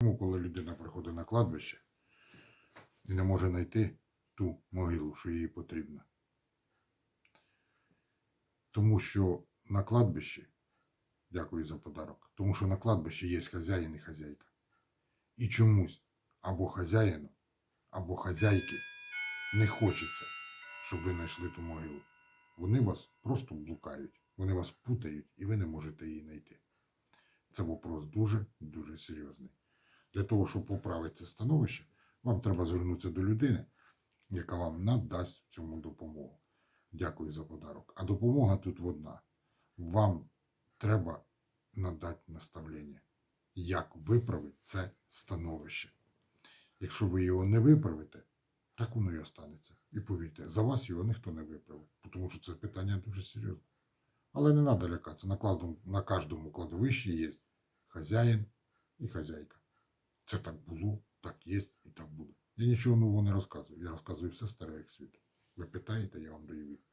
Тому, коли людина приходить на кладбище і не може знайти ту могилу, що їй потрібна. Тому що на кладбищі, дякую за подарок, тому що на кладбищі є хазяїн і хазяйка. І чомусь або хазяїну, або хазяйки не хочеться, щоб ви знайшли ту могилу. Вони вас просто блукають, вони вас путають і ви не можете її знайти. Це вопрос дуже-дуже серйозний. Для того, щоб поправити це становище, вам треба звернутися до людини, яка вам надасть цьому допомогу. Дякую за подарок. А допомога тут одна. Вам треба надати наставлення, як виправити це становище. Якщо ви його не виправите, так воно і останеться. І повірте, за вас його ніхто не виправить, тому що це питання дуже серйозне. Але не треба лякатися. На, кладу, на кожному кладовищі є хазяїн і хазяйка. Це так було, так є і так буде. Я нічого нового не розказую. Я розказую все старе як світ. Ви питаєте, я вам даю відповідь.